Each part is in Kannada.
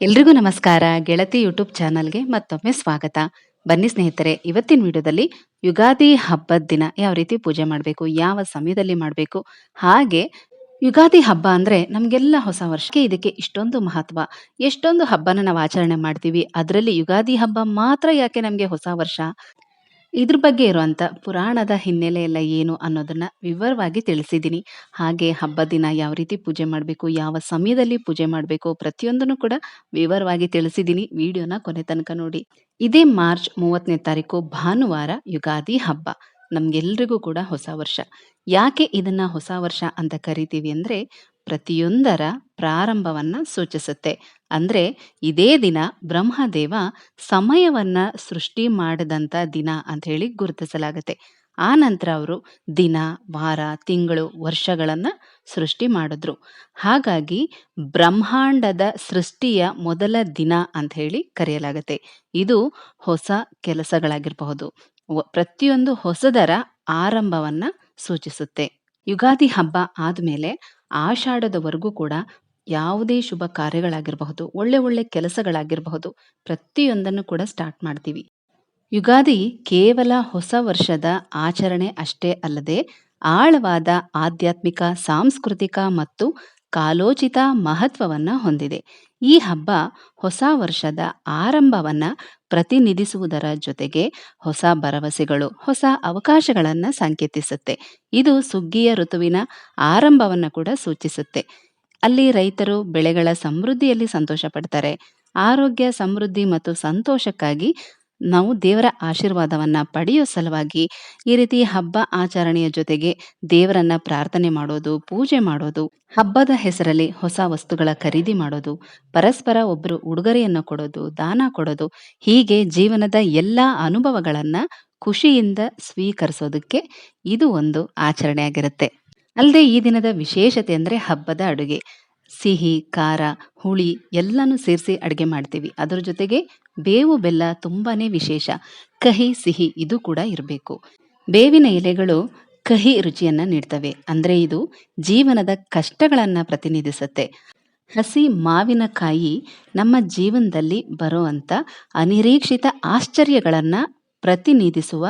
ಎಲ್ರಿಗೂ ನಮಸ್ಕಾರ. ಗೆಳತಿ ಯೂಟ್ಯೂಬ್ ಚಾನಲ್ಗೆ ಮತ್ತೊಮ್ಮೆ ಸ್ವಾಗತ. ಬನ್ನಿ ಸ್ನೇಹಿತರೆ, ಇವತ್ತಿನ ವಿಡಿಯೋದಲ್ಲಿ ಯುಗಾದಿ ಹಬ್ಬದ ದಿನ ಯಾವ ರೀತಿ ಪೂಜೆ ಮಾಡಬೇಕು, ಯಾವ ಸಮಯದಲ್ಲಿ ಮಾಡಬೇಕು, ಹಾಗೆ ಯುಗಾದಿ ಹಬ್ಬ ಅಂದ್ರೆ ನಮಗೆಲ್ಲ ಹೊಸ ವರ್ಷಕ್ಕೆ ಇದಕ್ಕೆ ಇಷ್ಟೊಂದು ಮಹತ್ವ. ಎಷ್ಟೊಂದು ಹಬ್ಬನ ನಾವು ಆಚರಣೆ ಮಾಡ್ತೀವಿ, ಅದರಲ್ಲಿ ಯುಗಾದಿ ಹಬ್ಬ ಮಾತ್ರ ಯಾಕೆ ನಮಗೆ ಹೊಸ ವರ್ಷ? ಇದ್ರ ಬಗ್ಗೆ ಇರುವಂತ ಪುರಾಣದ ಹಿನ್ನೆಲೆ ಎಲ್ಲ ಏನು ಅನ್ನೋದನ್ನ ವಿವರವಾಗಿ ತಿಳಿಸಿದ್ದೀನಿ ಹಾಗೆ ಹಬ್ಬ ದಿನ ಯಾವ ರೀತಿ ಪೂಜೆ ಮಾಡಬೇಕು, ಯಾವ ಸಮಯದಲ್ಲಿ ಪೂಜೆ ಮಾಡಬೇಕು ಪ್ರತಿಯೊಂದನ್ನು ಕೂಡ ವಿವರವಾಗಿ ತಿಳಿಸಿದ್ದೀನಿ ವಿಡಿಯೋನ ಕೊನೆ ತನಕ ನೋಡಿ. ಇದೇ ಮಾರ್ಚ್ ಮೂವತ್ತನೇ ತಾರೀಕು ಭಾನುವಾರ ಯುಗಾದಿ ಹಬ್ಬ. ನಮ್ಗೆಲ್ರಿಗೂ ಕೂಡ ಹೊಸ ವರ್ಷ. ಯಾಕೆ ಇದನ್ನ ಹೊಸ ವರ್ಷ ಅಂತ ಕರಿತೀವಿ ಅಂದ್ರೆ ಪ್ರತಿಯೊಂದರ ಪ್ರಾರಂಭವನ್ನ ಸೂಚಿಸುತ್ತೆ. ಅಂದ್ರೆ ಇದೇ ದಿನ ಬ್ರಹ್ಮದೇವ ಸಮಯವನ್ನ ಸೃಷ್ಟಿ ಮಾಡಿದಂಥ ದಿನ ಅಂತ ಹೇಳಿ ಗುರುತಿಸಲಾಗುತ್ತೆ. ಆ ನಂತರ ಅವರು ದಿನ, ವಾರ, ತಿಂಗಳು, ವರ್ಷಗಳನ್ನ ಸೃಷ್ಟಿ ಮಾಡಿದ್ರು. ಹಾಗಾಗಿ ಬ್ರಹ್ಮಾಂಡದ ಸೃಷ್ಟಿಯ ಮೊದಲ ದಿನ ಅಂತ ಹೇಳಿ ಕರೆಯಲಾಗುತ್ತೆ. ಇದು ಹೊಸ ಕೆಲಸಗಳಾಗಿರಬಹುದು. ಪ್ರತಿಯೊಂದು ಹೊಸದರ ಆರಂಭವನ್ನ ಸೂಚಿಸುತ್ತೆ. ಯುಗಾದಿ ಹಬ್ಬ ಆದಮೇಲೆ ಆಷಾಢದವರೆಗೂ ಕೂಡ ಯಾವುದೇ ಶುಭ ಕಾರ್ಯಗಳಾಗಿರಬಹುದು, ಒಳ್ಳೆ ಒಳ್ಳೆ ಕೆಲಸಗಳಾಗಿರಬಹುದು, ಪ್ರತಿಯೊಂದನ್ನು ಕೂಡ ಸ್ಟಾರ್ಟ್ ಮಾಡ್ತೀವಿ. ಯುಗಾದಿ ಕೇವಲ ಹೊಸ ವರ್ಷದ ಆಚರಣೆ ಅಷ್ಟೇ ಅಲ್ಲದೆ, ಆಳವಾದ ಆಧ್ಯಾತ್ಮಿಕ, ಸಾಂಸ್ಕೃತಿಕ ಮತ್ತು ಕಾಲೋಚಿತ ಮಹತ್ವವನ್ನ ಹೊಂದಿದೆ. ಈ ಹಬ್ಬ ಹೊಸ ವರ್ಷದ ಆರಂಭವನ್ನ ಪ್ರತಿನಿಧಿಸುವುದರ ಜೊತೆಗೆ ಹೊಸ ಭರವಸೆಗಳು, ಹೊಸ ಅವಕಾಶಗಳನ್ನ ಸಂಕೇತಿಸುತ್ತೆ. ಇದು ಸುಗ್ಗಿಯ ಋತುವಿನ ಆರಂಭವನ್ನ ಕೂಡ ಸೂಚಿಸುತ್ತೆ. ಅಲ್ಲಿ ರೈತರು ಬೆಳೆಗಳ ಸಮೃದ್ಧಿಯಲ್ಲಿ ಸಂತೋಷ ಪಡ್ತಾರೆ ಆರೋಗ್ಯ, ಸಮೃದ್ಧಿ ಮತ್ತು ಸಂತೋಷಕ್ಕಾಗಿ ನಾವು ದೇವರ ಆಶೀರ್ವಾದವನ್ನ ಪಡೆಯೋ ಸಲುವಾಗಿ ಈ ರೀತಿ ಹಬ್ಬ ಆಚರಣೆಯ ಜೊತೆಗೆ ದೇವರನ್ನ ಪ್ರಾರ್ಥನೆ ಮಾಡೋದು, ಪೂಜೆ ಮಾಡೋದು, ಹಬ್ಬದ ಹೆಸರಲ್ಲಿ ಹೊಸ ವಸ್ತುಗಳ ಖರೀದಿ ಮಾಡೋದು, ಪರಸ್ಪರ ಒಬ್ಬರು ಉಡುಗೊರೆಯನ್ನು ಕೊಡೋದು, ದಾನ ಕೊಡೋದು, ಹೀಗೆ ಜೀವನದ ಎಲ್ಲಾ ಅನುಭವಗಳನ್ನ ಖುಷಿಯಿಂದ ಸ್ವೀಕರಿಸೋದಕ್ಕೆ ಇದು ಒಂದು ಆಚರಣೆ ಆಗಿರುತ್ತೆ ಅಲ್ಲದೆ ಈ ದಿನದ ವಿಶೇಷತೆ ಅಂದರೆ ಹಬ್ಬದ ಅಡುಗೆ. ಸಿಹಿ, ಖಾರ, ಹುಳಿ ಎಲ್ಲನೂ ಸೇರಿಸಿ ಅಡುಗೆ ಮಾಡ್ತೀವಿ. ಅದರ ಜೊತೆಗೆ ಬೇವು ಬೆಲ್ಲ ತುಂಬಾನೇ ವಿಶೇಷ. ಕಹಿ, ಸಿಹಿ ಇದು ಕೂಡ ಇರಬೇಕು. ಬೇವಿನ ಎಲೆಗಳು ಕಹಿ ರುಚಿಯನ್ನು ನೀಡ್ತವೆ. ಅಂದ್ರೆ ಇದು ಜೀವನದ ಕಷ್ಟಗಳನ್ನು ಪ್ರತಿನಿಧಿಸುತ್ತೆ. ಹಸಿ ಮಾವಿನಕಾಯಿ ನಮ್ಮ ಜೀವನದಲ್ಲಿ ಬರುವಂತ ಅನಿರೀಕ್ಷಿತ ಆಶ್ಚರ್ಯಗಳನ್ನು ಪ್ರತಿನಿಧಿಸುವ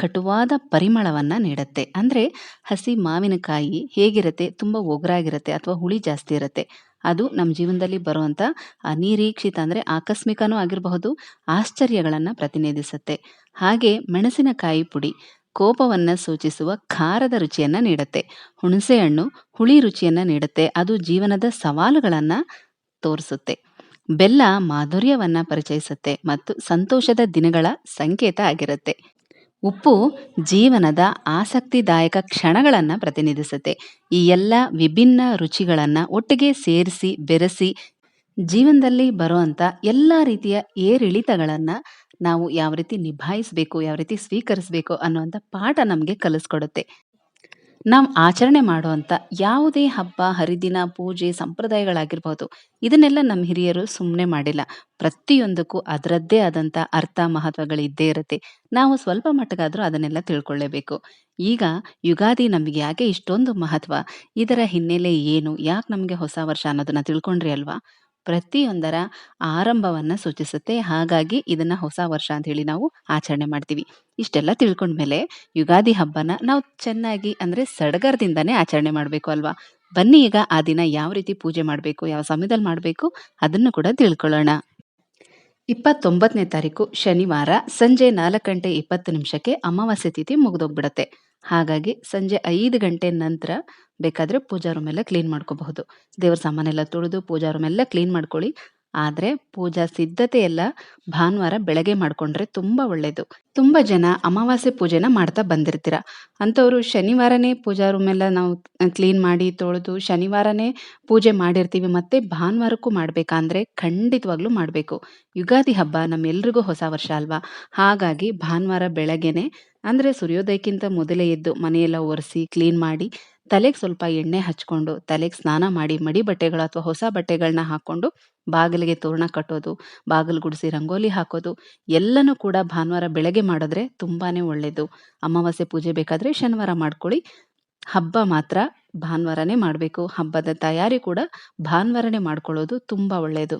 ಕಟುವಾದ ಪರಿಮಳವನ್ನು ನೀಡುತ್ತೆ. ಅಂದರೆ ಹಸಿ ಮಾವಿನಕಾಯಿ ಹೇಗಿರುತ್ತೆ? ತುಂಬ ಒಗ್ರಾಗಿರುತ್ತೆ ಅಥವಾ ಹುಳಿ ಜಾಸ್ತಿ ಇರುತ್ತೆ. ಅದು ನಮ್ಮ ಜೀವನದಲ್ಲಿ ಬರುವಂಥ ಅನಿರೀಕ್ಷಿತ ಅಂದರೆ ಆಕಸ್ಮಿಕನೂ ಆಗಿರಬಹುದು, ಆಶ್ಚರ್ಯಗಳನ್ನು ಪ್ರತಿನಿಧಿಸುತ್ತೆ. ಹಾಗೆ ಮೆಣಸಿನಕಾಯಿ ಪುಡಿ ಕೋಪವನ್ನು ಸೂಚಿಸುವ ಖಾರದ ರುಚಿಯನ್ನು ನೀಡುತ್ತೆ. ಹುಣಸೆಹಣ್ಣು ಹುಳಿ ರುಚಿಯನ್ನು ನೀಡುತ್ತೆ. ಅದು ಜೀವನದ ಸವಾಲುಗಳನ್ನು ತೋರಿಸುತ್ತೆ. ಬೆಲ್ಲ ಮಾಧುರ್ಯವನ್ನು ಪರಿಚಯಿಸುತ್ತೆ ಮತ್ತು ಸಂತೋಷದ ದಿನಗಳ ಸಂಕೇತ ಆಗಿರುತ್ತೆ. ಉಪ್ಪು ಜೀವನದ ಆಸಕ್ತಿದಾಯಕ ಕ್ಷಣಗಳನ್ನು ಪ್ರತಿನಿಧಿಸುತ್ತೆ. ಈ ಎಲ್ಲ ವಿಭಿನ್ನ ರುಚಿಗಳನ್ನು ಒಟ್ಟಿಗೆ ಸೇರಿಸಿ, ಬೆರೆಸಿ, ಜೀವನದಲ್ಲಿ ಬರುವಂಥ ಎಲ್ಲ ರೀತಿಯ ಏರಿಳಿತಗಳನ್ನು ನಾವು ಯಾವ ರೀತಿ ನಿಭಾಯಿಸಬೇಕು, ಯಾವ ರೀತಿ ಸ್ವೀಕರಿಸಬೇಕು ಅನ್ನುವಂಥ ಪಾಠ ನಮಗೆ ಕಲಿಸ್ಕೊಡುತ್ತೆ. ನಾವು ಆಚರಣೆ ಮಾಡುವಂಥ ಯಾವುದೇ ಹಬ್ಬ, ಹರಿದಿನ, ಪೂಜೆ ಸಂಪ್ರದಾಯಗಳಾಗಿರ್ಬೋದು ಇದನ್ನೆಲ್ಲ ನಮ್ಮ ಹಿರಿಯರು ಸುಮ್ಮನೆ ಮಾಡಿಲ್ಲ. ಪ್ರತಿಯೊಂದಕ್ಕೂ ಅದರದ್ದೇ ಆದಂತ ಅರ್ಥ ಮಹತ್ವಗಳಿದ್ದೇ ಇರುತ್ತೆ. ನಾವು ಸ್ವಲ್ಪ ಮಟ್ಟಗಾದರೂ ಅದನ್ನೆಲ್ಲ ತಿಳ್ಕೊಳ್ಳೇಬೇಕು. ಈಗ ಯುಗಾದಿ ನಮಗೆ ಯಾಕೆ ಇಷ್ಟೊಂದು ಮಹತ್ವ? ಇದರ ಹಿನ್ನೆಲೆ ಏನು? ಯಾಕೆ ನಮಗೆ ಹೊಸ ವರ್ಷ ಅನ್ನೋದನ್ನ ತಿಳ್ಕೊಂಡ್ರಿ ಅಲ್ವಾ? ಪ್ರತಿಯೊಂದರ ಆರಂಭವನ್ನ ಸೂಚಿಸುತ್ತೆ. ಹಾಗಾಗಿ ಇದನ್ನ ಹೊಸ ವರ್ಷ ಅಂತ ಹೇಳಿ ನಾವು ಆಚರಣೆ ಮಾಡ್ತೀವಿ. ಇಷ್ಟೆಲ್ಲ ತಿಳ್ಕೊಂಡ್ಮೇಲೆ ಯುಗಾದಿ ಹಬ್ಬನ ನಾವು ಚೆನ್ನಾಗಿ ಅಂದ್ರೆ ಸಡಗರದಿಂದಾನೇ ಆಚರಣೆ ಮಾಡಬೇಕು ಅಲ್ವಾ? ಬನ್ನಿ ಈಗ ಆ ದಿನ ಯಾವ ರೀತಿ ಪೂಜೆ ಮಾಡಬೇಕು, ಯಾವ ಸಮಯದಲ್ಲಿ ಮಾಡಬೇಕು ಅದನ್ನು ಕೂಡ ತಿಳ್ಕೊಳ್ಳೋಣ. ಇಪ್ಪತ್ತೊಂಬತ್ತನೇ ತಾರೀಕು ಶನಿವಾರ ಸಂಜೆ ನಾಲ್ಕು ಗಂಟೆ ಇಪ್ಪತ್ತು ನಿಮಿಷಕ್ಕೆ ಅಮಾವಾಸ್ಯೆ ತಿಥಿ ಮುಗಿದೋಗ್ಬಿಡತ್ತೆ. ಹಾಗಾಗಿ ಸಂಜೆ ಐದು ಗಂಟೆ ನಂತರ ಬೇಕಾದರೆ ಪೂಜಾ ರೂಮ್ ಎಲ್ಲ ಕ್ಲೀನ್ ಮಾಡ್ಕೋಬಹುದು. ದೇವ್ರ ಸಾಮಾನೆಲ್ಲ ತೊಳೆದು ಪೂಜಾ ರೂಮ್ ಎಲ್ಲ ಕ್ಲೀನ್ ಮಾಡ್ಕೊಳ್ಳಿ. ಆದರೆ ಪೂಜಾ ಸಿದ್ಧತೆ ಎಲ್ಲ ಭಾನುವಾರ ಬೆಳಗ್ಗೆ ಮಾಡ್ಕೊಂಡ್ರೆ ತುಂಬಾ ಒಳ್ಳೇದು. ತುಂಬಾ ಜನ ಅಮಾವಾಸ್ಯೆ ಪೂಜೆನ ಮಾಡ್ತಾ ಬಂದಿರ್ತೀರ. ಅಂಥವ್ರು ಶನಿವಾರನೇ ಪೂಜಾ ರೂಮ್ ಎಲ್ಲ ನಾವು ಕ್ಲೀನ್ ಮಾಡಿ ತೊಳೆದು ಶನಿವಾರನೇ ಪೂಜೆ ಮಾಡಿರ್ತೀವಿ ಮತ್ತೆ ಭಾನುವಾರಕ್ಕೂ ಮಾಡಬೇಕಂದ್ರೆ ಖಂಡಿತವಾಗ್ಲೂ ಮಾಡಬೇಕು. ಯುಗಾದಿ ಹಬ್ಬ ನಮ್ಮೆಲ್ರಿಗೂ ಹೊಸ ವರ್ಷ ಅಲ್ವಾ? ಹಾಗಾಗಿ ಭಾನುವಾರ ಬೆಳಗ್ಗೆನೆ ಅಂದ್ರೆ ಸೂರ್ಯೋದಯಕ್ಕಿಂತ ಮೊದಲೇ ಎದ್ದು ಮನೆಯೆಲ್ಲ ಒರೆಸಿ ಕ್ಲೀನ್ ಮಾಡಿ, ತಲೆಗೆ ಸ್ವಲ್ಪ ಎಣ್ಣೆ ಹಚ್ಕೊಂಡು, ತಲೆಗೆ ಸ್ನಾನ ಮಾಡಿ, ಮಡಿ ಬಟ್ಟೆಗಳು ಅಥವಾ ಹೊಸ ಬಟ್ಟೆಗಳನ್ನ ಹಾಕೊಂಡು ಬಾಗಿಲಿಗೆ ತೋರಣ ಕಟ್ಟೋದು, ಬಾಗಿಲು ಗುಡಿಸಿ ರಂಗೋಲಿ ಹಾಕೋದು, ಎಲ್ಲನೂ ಕೂಡ ಭಾನುವಾರ ಬೆಳಗ್ಗೆ ಮಾಡಿದ್ರೆ ತುಂಬಾನೇ ಒಳ್ಳೆಯದು ಅಮಾವಾಸ್ಯೆ ಪೂಜೆ ಬೇಕಾದರೆ ಶನಿವಾರ ಮಾಡ್ಕೊಳ್ಳಿ. ಹಬ್ಬ ಮಾತ್ರ ಭಾನುವಾರನೇ ಮಾಡಬೇಕು. ಹಬ್ಬದ ತಯಾರಿ ಕೂಡ ಭಾನುವಾರನೇ ಮಾಡ್ಕೊಳ್ಳೋದು ತುಂಬ ಒಳ್ಳೆಯದು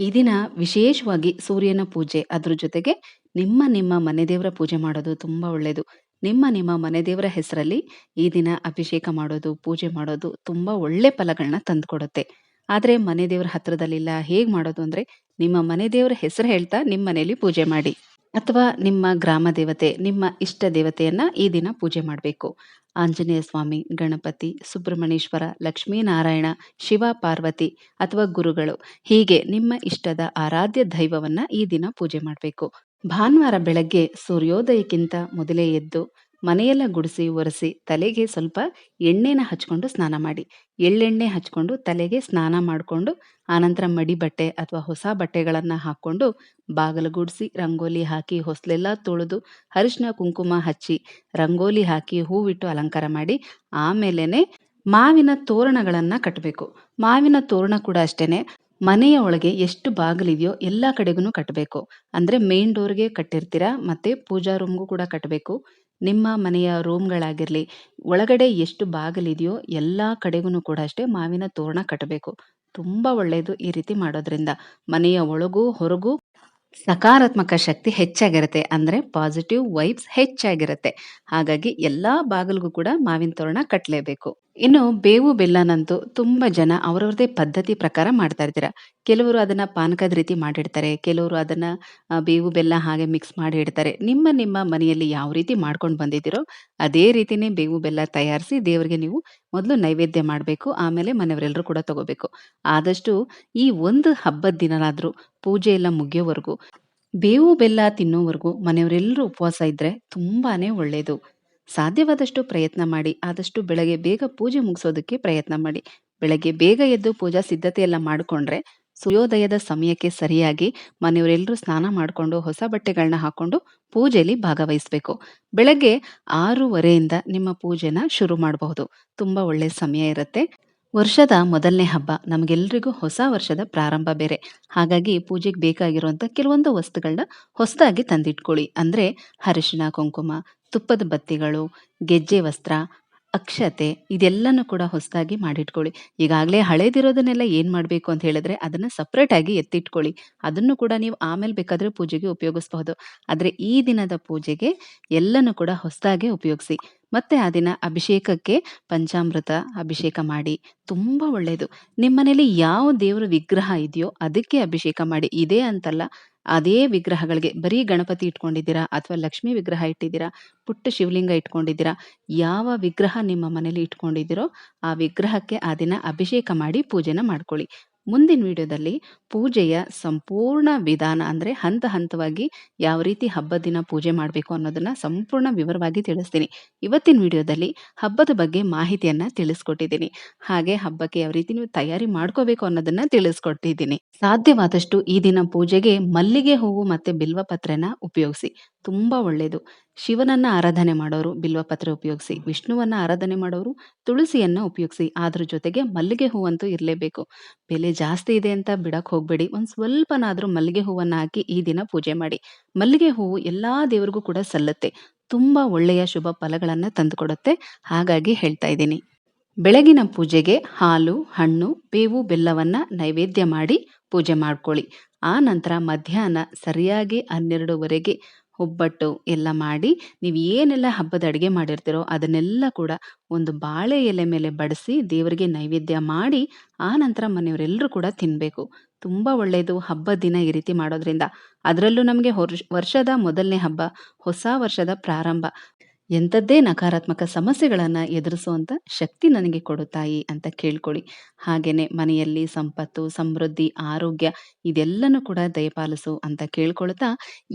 ಈ ದಿನ ವಿಶೇಷವಾಗಿ ಸೂರ್ಯನ ಪೂಜೆ, ಅದ್ರ ಜೊತೆಗೆ ನಿಮ್ಮ ನಿಮ್ಮ ಮನೆ ದೇವರ ಪೂಜೆ ಮಾಡೋದು ತುಂಬ ಒಳ್ಳೆಯದು. ನಿಮ್ಮ ನಿಮ್ಮ ಮನೆ ದೇವರ ಹೆಸರಲ್ಲಿ ಈ ದಿನ ಅಭಿಷೇಕ ಮಾಡೋದು, ಪೂಜೆ ಮಾಡೋದು ತುಂಬ ಒಳ್ಳೆ ಫಲಗಳನ್ನ ತಂದುಕೊಡುತ್ತೆ. ಆದರೆ ಮನೆ ದೇವರ ಹತ್ರದಲ್ಲಿಲ್ಲ, ಹೇಗೆ ಮಾಡೋದು ಅಂದ್ರೆ ನಿಮ್ಮ ಮನೆ ದೇವರ ಹೆಸರು ಹೇಳ್ತಾ ನಿಮ್ಮ ಮನೆಯಲ್ಲಿ ಪೂಜೆ ಮಾಡಿ. ಅಥವಾ ನಿಮ್ಮ ಗ್ರಾಮ ದೇವತೆ, ನಿಮ್ಮ ಇಷ್ಟ ದೇವತೆಯನ್ನ ಈ ದಿನ ಪೂಜೆ ಮಾಡಬೇಕು. ಆಂಜನೇಯ ಸ್ವಾಮಿ, ಗಣಪತಿ, ಸುಬ್ರಹ್ಮಣ್ಯೇಶ್ವರ, ಲಕ್ಷ್ಮೀನಾರಾಯಣ, ಶಿವ, ಪಾರ್ವತಿ ಅಥವಾ ಗುರುಗಳು ಹೀಗೆ ನಿಮ್ಮ ಇಷ್ಟದ ಆರಾಧ್ಯ ದೈವವನ್ನ ಈ ದಿನ ಪೂಜೆ ಮಾಡಬೇಕು. ಭಾನುವಾರ ಬೆಳಗ್ಗೆ ಸೂರ್ಯೋದಯಕ್ಕಿಂತ ಮೊದಲೇ ಎದ್ದು ಮನೆಯೆಲ್ಲ ಗುಡಿಸಿ, ಒರೆಸಿ, ತಲೆಗೆ ಸ್ವಲ್ಪ ಎಣ್ಣೆನ ಹಚ್ಕೊಂಡು ಸ್ನಾನ ಮಾಡಿ. ಎಳ್ಳೆಣ್ಣೆ ಹಚ್ಕೊಂಡು ತಲೆಗೆ ಸ್ನಾನ ಮಾಡಿಕೊಂಡು, ಆನಂತರ ಮಡಿ ಬಟ್ಟೆ ಅಥವಾ ಹೊಸ ಬಟ್ಟೆಗಳನ್ನು ಹಾಕ್ಕೊಂಡು ಬಾಗಿಲು ಗುಡಿಸಿ, ರಂಗೋಲಿ ಹಾಕಿ, ಹೊಸಲೆಲ್ಲ ತೊಳೆದು ಅರಿಶಿನ ಕುಂಕುಮ ಹಚ್ಚಿ, ರಂಗೋಲಿ ಹಾಕಿ, ಹೂವಿಟ್ಟು ಅಲಂಕಾರ ಮಾಡಿ ಆಮೇಲೆ ಮಾವಿನ ತೋರಣಗಳನ್ನು ಕಟ್ಟಬೇಕು. ಮಾವಿನ ತೋರಣ ಕೂಡ ಅಷ್ಟೇನೆ ಮನೆಯ ಒಳಗೆ ಎಷ್ಟು ಬಾಗಿಲಿದೆಯೋ ಎಲ್ಲ ಕಡೆಗೂ ಕಟ್ಟಬೇಕು. ಅಂದರೆ ಮೇನ್ ಡೋರ್‌ಗೆ ಕಟ್ಟಿರ್ತೀರಾ, ಮತ್ತೆ ಪೂಜಾ ರೂಮ್‌ಗೂ ಕೂಡ ಕಟ್ಟಬೇಕು. ನಿಮ್ಮ ಮನೆಯ ರೂಮ್ಗಳಾಗಿರಲಿ ಒಳಗಡೆ ಎಷ್ಟು ಬಾಗಿಲಿದೆಯೋ ಎಲ್ಲ ಕಡೆಗೂ ಕೂಡ ಅಷ್ಟೇ ಮಾವಿನ ತೋರಣ ಕಟ್ಟಬೇಕು. ತುಂಬ ಒಳ್ಳೆಯದು ಈ ರೀತಿ ಮಾಡೋದ್ರಿಂದ. ಮನೆಯ ಒಳಗೂ ಹೊರಗೂ ಸಕಾರಾತ್ಮಕ ಶಕ್ತಿ ಹೆಚ್ಚಾಗಿರುತ್ತೆ. ಅಂದರೆ ಪಾಸಿಟಿವ್ ವೈಬ್ಸ್ ಹೆಚ್ಚಾಗಿರುತ್ತೆ. ಹಾಗಾಗಿ ಎಲ್ಲ ಬಾಗಿಲಿಗೂ ಕೂಡ ಮಾವಿನ ತೋರಣ ಕಟ್ಟಲೇಬೇಕು. ಇನ್ನು ಬೇವು ಬೆಲ್ಲನಂತೂ ತುಂಬ ಜನ ಅವರವ್ರದೇ ಪದ್ಧತಿ ಪ್ರಕಾರ ಮಾಡ್ತಾ ಇರ್ತೀರ. ಕೆಲವರು ಅದನ್ನ ಪಾನಕದ ರೀತಿ ಮಾಡಿಡ್ತಾರೆ. ಕೆಲವರು ಅದನ್ನ ಬೇವು ಬೆಲ್ಲ ಹಾಗೆ ಮಿಕ್ಸ್ ಮಾಡಿ ಇಡ್ತಾರೆ. ನಿಮ್ಮ ನಿಮ್ಮ ಮನೆಯಲ್ಲಿ ಯಾವ ರೀತಿ ಮಾಡ್ಕೊಂಡು ಬಂದಿದ್ದೀರೋ ಅದೇ ರೀತಿನೇ ಬೇವು ಬೆಲ್ಲ ತಯಾರಿಸಿ ದೇವರಿಗೆ ನೀವು ಮೊದಲು ನೈವೇದ್ಯ ಮಾಡಬೇಕು. ಆಮೇಲೆ ಮನೆಯವರೆಲ್ಲರೂ ಕೂಡ ತಗೋಬೇಕು. ಆದಷ್ಟು ಈ ಒಂದು ಹಬ್ಬದ ದಿನನಾದ್ರೂ ಪೂಜೆ ಎಲ್ಲ ಮುಗಿಯೋವರೆಗೂ, ಬೇವು ಬೆಲ್ಲ ತಿನ್ನೋವರೆಗೂ ಮನೆಯವರೆಲ್ಲರೂ ಉಪವಾಸ ಇದ್ರೆ ತುಂಬಾನೇ ಒಳ್ಳೆಯದು. ಸಾಧ್ಯವಾದಷ್ಟು ಪ್ರಯತ್ನ ಮಾಡಿ. ಆದಷ್ಟು ಬೆಳಗ್ಗೆ ಬೇಗ ಪೂಜೆ ಮುಗಿಸೋದಕ್ಕೆ ಪ್ರಯತ್ನ ಮಾಡಿ. ಬೆಳಗ್ಗೆ ಬೇಗ ಎದ್ದು ಪೂಜಾ ಸಿದ್ಧತೆ ಎಲ್ಲ ಮಾಡ್ಕೊಂಡ್ರೆ ಸೂರ್ಯೋದಯದ ಸಮಯಕ್ಕೆ ಸರಿಯಾಗಿ ಮನೆಯವರೆಲ್ಲರೂ ಸ್ನಾನ ಮಾಡ್ಕೊಂಡು ಹೊಸ ಬಟ್ಟೆಗಳನ್ನ ಹಾಕೊಂಡು ಪೂಜೆಯಲ್ಲಿ ಭಾಗವಹಿಸಬೇಕು. ಬೆಳಗ್ಗೆ 6:30ಯಿಂದ ನಿಮ್ಮ ಪೂಜೆನ ಶುರು ಮಾಡಬಹುದು. ತುಂಬಾ ಒಳ್ಳೆ ಸಮಯ ಇರುತ್ತೆ. ವರ್ಷದ ಮೊದಲನೇ ಹಬ್ಬ ನಮಗೆಲ್ರಿಗೂ ಹೊಸ ವರ್ಷದ ಪ್ರಾರಂಭ ಬೇರೆ. ಹಾಗಾಗಿ ಪೂಜೆಗೆ ಬೇಕಾಗಿರುವಂತ ಕೆಲವೊಂದು ವಸ್ತುಗಳನ್ನ ಹೊಸದಾಗಿ ತಂದಿಟ್ಕೊಳ್ಳಿ. ಅಂದ್ರೆ ಅರಿಶಿಣ, ಕುಂಕುಮ, ತುಪ್ಪದ ಬತ್ತಿಗಳು, ಗೆಜ್ಜೆ ವಸ್ತ್ರ, ಅಕ್ಷತೆ ಇದೆಲ್ಲನೂ ಕೂಡ ಹೊಸದಾಗಿ ಮಾಡಿಟ್ಕೊಳ್ಳಿ. ಈಗಾಗಲೇ ಹಳೇದಿರೋದನ್ನೆಲ್ಲ ಏನು ಮಾಡಬೇಕು ಅಂತ ಹೇಳಿದ್ರೆ ಅದನ್ನ ಸೆಪರೇಟ್ ಆಗಿ ಎತ್ತಿಟ್ಕೊಳ್ಳಿ. ಅದನ್ನು ಕೂಡ ನೀವು ಆಮೇಲೆ ಬೇಕಾದ್ರೆ ಪೂಜೆಗೆ ಉಪಯೋಗಿಸಬಹುದು. ಆದ್ರೆ ಈ ದಿನದ ಪೂಜೆಗೆ ಎಲ್ಲನೂ ಕೂಡ ಹೊಸದಾಗಿ ಉಪಯೋಗಿಸಿ. ಮತ್ತೆ ಆ ದಿನ ಅಭಿಷೇಕಕ್ಕೆ ಪಂಚಾಮೃತ ಅಭಿಷೇಕ ಮಾಡಿ. ತುಂಬಾ ಒಳ್ಳೆಯದು. ನಿಮ್ಮನೇಲಿ ಯಾವ ದೇವರ ವಿಗ್ರಹ ಇದೆಯೋ ಅದಕ್ಕೆ ಅಭಿಷೇಕ ಮಾಡಿ. ಇದೇ ಅಂತಲ್ಲ ಅದೇ ವಿಗ್ರಹಗಳಿಗೆ ಬರೀ ಗಣಪತಿ ಇಟ್ಕೊಂಡಿದ್ದೀರಾ ಅಥವಾ ಲಕ್ಷ್ಮೀ ವಿಗ್ರಹ ಇಟ್ಟಿದ್ದೀರಾ, ಪುಟ್ಟ ಶಿವಲಿಂಗ ಇಟ್ಕೊಂಡಿದ್ದೀರಾ, ಯಾವ ವಿಗ್ರಹ ನಿಮ್ಮ ಮನೇಲಿ ಇಟ್ಕೊಂಡಿದ್ದೀರೋ ಆ ವಿಗ್ರಹಕ್ಕೆ ಆ ದಿನ ಅಭಿಷೇಕ ಮಾಡಿ ಪೂಜೆನ ಮಾಡ್ಕೊಳ್ಳಿ. ಮುಂದಿನ ವಿಡಿಯೋದಲ್ಲಿ ಪೂಜೆಯ ಸಂಪೂರ್ಣ ವಿಧಾನ ಅಂದ್ರೆ ಹಂತ ಹಂತವಾಗಿ ಯಾವ ರೀತಿ ಹಬ್ಬದ ದಿನ ಪೂಜೆ ಮಾಡಬೇಕು ಅನ್ನೋದನ್ನ ಸಂಪೂರ್ಣ ವಿವರವಾಗಿ ತಿಳಿಸ್ತೀನಿ. ಇವತ್ತಿನ ವಿಡಿಯೋದಲ್ಲಿ ಹಬ್ಬದ ಬಗ್ಗೆ ಮಾಹಿತಿಯನ್ನ ತಿಳಿಸ್ಕೊಟ್ಟಿದ್ದೀನಿ. ಹಾಗೆ ಹಬ್ಬಕ್ಕೆ ಯಾವ ರೀತಿ ನೀವು ತಯಾರಿ ಮಾಡ್ಕೋಬೇಕು ಅನ್ನೋದನ್ನ ತಿಳಿಸ್ಕೊಟ್ಟಿದ್ದೀನಿ. ಸಾಧ್ಯವಾದಷ್ಟು ಈ ದಿನ ಪೂಜೆಗೆ ಮಲ್ಲಿಗೆ ಹೂವು ಮತ್ತೆ ಬಿಲ್ವಪತ್ರೆನ ಉಪಯೋಗಿಸಿ. ತುಂಬಾ ಒಳ್ಳೆಯದು. ಶಿವನನ್ನ ಆರಾಧನೆ ಮಾಡೋರು ಬಿಲ್ವಪತ್ರೆ ಉಪಯೋಗಿಸಿ. ವಿಷ್ಣುವನ್ನ ಆರಾಧನೆ ಮಾಡೋರು ತುಳಸಿಯನ್ನ ಉಪಯೋಗಿಸಿ. ಅದ್ರ ಜೊತೆಗೆ ಮಲ್ಲಿಗೆ ಹೂವಂತೂ ಇರಲೇಬೇಕು. ಬೆಲೆ ಜಾಸ್ತಿ ಇದೆ ಅಂತ ಬಿಡಕ್ ಹೋಗ್ಬೇಡಿ. ಒಂದ್ ಸ್ವಲ್ಪನಾದ್ರೂ ಮಲ್ಲಿಗೆ ಹೂವನ್ನ ಹಾಕಿ ಈ ದಿನ ಪೂಜೆ ಮಾಡಿ. ಮಲ್ಲಿಗೆ ಹೂವು ಎಲ್ಲಾ ದೇವರಿಗೂ ಕೂಡ ಸಲ್ಲುತ್ತೆ. ತುಂಬಾ ಒಳ್ಳೆಯ ಶುಭ ಫಲಗಳನ್ನ ತಂದುಕೊಡುತ್ತೆ. ಹಾಗಾಗಿ ಹೇಳ್ತಾ ಇದ್ದೀನಿ. ಬೆಳಗಿನ ಪೂಜೆಗೆ ಹಾಲು, ಹಣ್ಣು, ಬೇವು, ಬೆಲ್ಲವನ್ನ ನೈವೇದ್ಯ ಮಾಡಿ ಪೂಜೆ ಮಾಡ್ಕೊಳ್ಳಿ. ಆ ನಂತರ ಮಧ್ಯಾಹ್ನ ಸರಿಯಾಗಿ 12:30ಗೆ ಒಬ್ಬಟ್ಟು ಎಲ್ಲ ಮಾಡಿ ನೀವು ಏನೆಲ್ಲ ಹಬ್ಬದ ಅಡುಗೆ ಮಾಡಿರ್ತೀರೋ ಅದನ್ನೆಲ್ಲ ಕೂಡ ಒಂದು ಬಾಳೆ ಎಲೆ ಮೇಲೆ ಬಡಿಸಿ ದೇವರಿಗೆ ನೈವೇದ್ಯ ಮಾಡಿ ಆ ನಂತರ ಮನೆಯವರೆಲ್ಲರೂ ಕೂಡ ತಿನ್ನಬೇಕು. ತುಂಬ ಒಳ್ಳೆಯದು ಹಬ್ಬದ ದಿನ ಈ ರೀತಿ ಮಾಡೋದ್ರಿಂದ. ಅದರಲ್ಲೂ ನಮಗೆ ವರ್ಷದ ಮೊದಲನೇ ಹಬ್ಬ, ಹೊಸ ವರ್ಷದ ಪ್ರಾರಂಭ. ಎಂಥದ್ದೇ ನಕಾರಾತ್ಮಕ ಸಮಸ್ಯೆಗಳನ್ನ ಎದುರಿಸುವಂತ ಶಕ್ತಿ ನನಗೆ ಕೊಡುತ್ತಾಯಿ ತಾಯಿ ಅಂತ ಕೇಳ್ಕೊಳ್ಳಿ. ಹಾಗೇನೆ ಮನೆಯಲ್ಲಿ ಸಂಪತ್ತು, ಸಮೃದ್ಧಿ, ಆರೋಗ್ಯ ಇದೆಲ್ಲನೂ ಕೂಡ ದಯಪಾಲಿಸು ಅಂತ ಕೇಳ್ಕೊಳ್ತಾ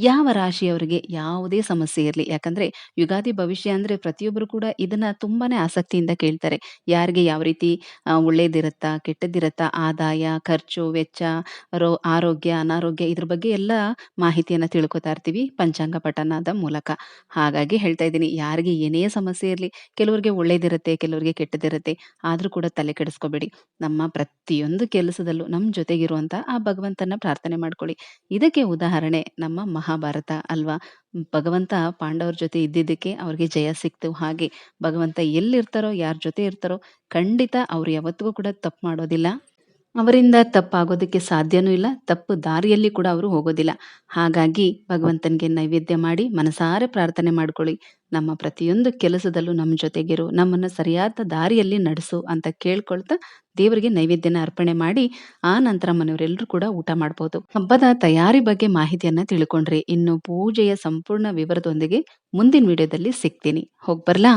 ಯಾವ ರಾಶಿಯವರಿಗೆ ಯಾವುದೇ ಸಮಸ್ಯೆ ಇರಲಿ ಯಾಕಂದ್ರೆ ಯುಗಾದಿ ಭವಿಷ್ಯ ಅಂದ್ರೆ ಪ್ರತಿಯೊಬ್ಬರು ಕೂಡ ಇದನ್ನ ತುಂಬಾನೇ ಆಸಕ್ತಿಯಿಂದ ಕೇಳ್ತಾರೆ. ಯಾರಿಗೆ ಯಾವ ರೀತಿ ಒಳ್ಳೇದಿರುತ್ತಾ, ಕೆಟ್ಟದಿರುತ್ತಾ ಆದಾಯ, ಖರ್ಚು, ವೆಚ್ಚ, ರೋ ಆರೋಗ್ಯ, ಅನಾರೋಗ್ಯ ಇದ್ರ ಬಗ್ಗೆ ಎಲ್ಲ ಮಾಹಿತಿಯನ್ನ ತಿಳ್ಕೊತಾ ಇರ್ತೀವಿ ಪಂಚಾಂಗ ಪಠಣದ ಮೂಲಕ. ಹಾಗಾಗಿ ಹೇಳ್ತಾ ಇದ್ದೀನಿ ಯಾರಿಗೆ ಏನೇ ಸಮಸ್ಯೆ ಇರಲಿ ಕೆಲವರಿಗೆ ಒಳ್ಳೇದಿರುತ್ತೆ, ಕೆಲವರಿಗೆ ಕೆಟ್ಟದಿರುತ್ತೆ. ಆದರೂ ಕೂಡ ತಲೆ ಕೆಡಿಸ್ಕೋಬೇಡಿ. ನಮ್ಮ ಪ್ರತಿಯೊಂದು ಕೆಲಸದಲ್ಲೂ ನಮ್ಮ ಜೊತೆಗಿರುವಂಥ ಆ ಭಗವಂತನ ಪ್ರಾರ್ಥನೆ ಮಾಡ್ಕೊಳ್ಳಿ. ಇದಕ್ಕೆ ಉದಾಹರಣೆ ನಮ್ಮ ಮಹಾಭಾರತ ಅಲ್ವಾ? ಭಗವಂತ ಪಾಂಡವರ ಜೊತೆ ಇದ್ದಿದ್ದಕ್ಕೆ ಅವ್ರಿಗೆ ಜಯ ಸಿಕ್ತು. ಹಾಗೆ ಭಗವಂತ ಎಲ್ಲಿರ್ತಾರೋ, ಯಾರ ಜೊತೆ ಇರ್ತಾರೋ ಖಂಡಿತ ಅವ್ರು ಯಾವತ್ತಿಗೂ ಕೂಡ ತಪ್ಪು ಮಾಡೋದಿಲ್ಲ. ಅವರಿಂದ ತಪ್ಪಾಗೋದಕ್ಕೆ ಸಾಧ್ಯನೂ ಇಲ್ಲ, ತಪ್ಪು ದಾರಿಯಲ್ಲಿ ಕೂಡ ಅವರು ಹೋಗೋದಿಲ್ಲ. ಹಾಗಾಗಿ ಭಗವಂತನಿಗೆ ನೈವೇದ್ಯ ಮಾಡಿ ಮನಸಾರೆ ಪ್ರಾರ್ಥನೆ ಮಾಡ್ಕೊಳ್ಳಿ. ನಮ್ಮ ಪ್ರತಿಯೊಂದು ಕೆಲಸದಲ್ಲೂ ನಮ್ಮ ಜೊತೆಗಿರು, ನಮ್ಮನ್ನು ಸರಿಯಾದ ದಾರಿಯಲ್ಲಿ ನಡೆಸು ಅಂತ ಕೇಳ್ಕೊಳ್ತಾ ದೇವರಿಗೆ ನೈವೇದ್ಯನ ಅರ್ಪಣೆ ಮಾಡಿ ಆ ನಂತರ ಮನೆಯವರೆಲ್ಲರೂ ಕೂಡ ಊಟ ಮಾಡ್ಬೋದು. ಹಬ್ಬದ ತಯಾರಿ ಬಗ್ಗೆ ಮಾಹಿತಿಯನ್ನ ತಿಳ್ಕೊಂಡ್ರಿ ಇನ್ನು ಪೂಜೆಯ ಸಂಪೂರ್ಣ ವಿವರದೊಂದಿಗೆ ಮುಂದಿನ ವಿಡಿಯೋದಲ್ಲಿ ಸಿಗ್ತೀನಿ. ಹೋಗ್ಬರ್ಲಾ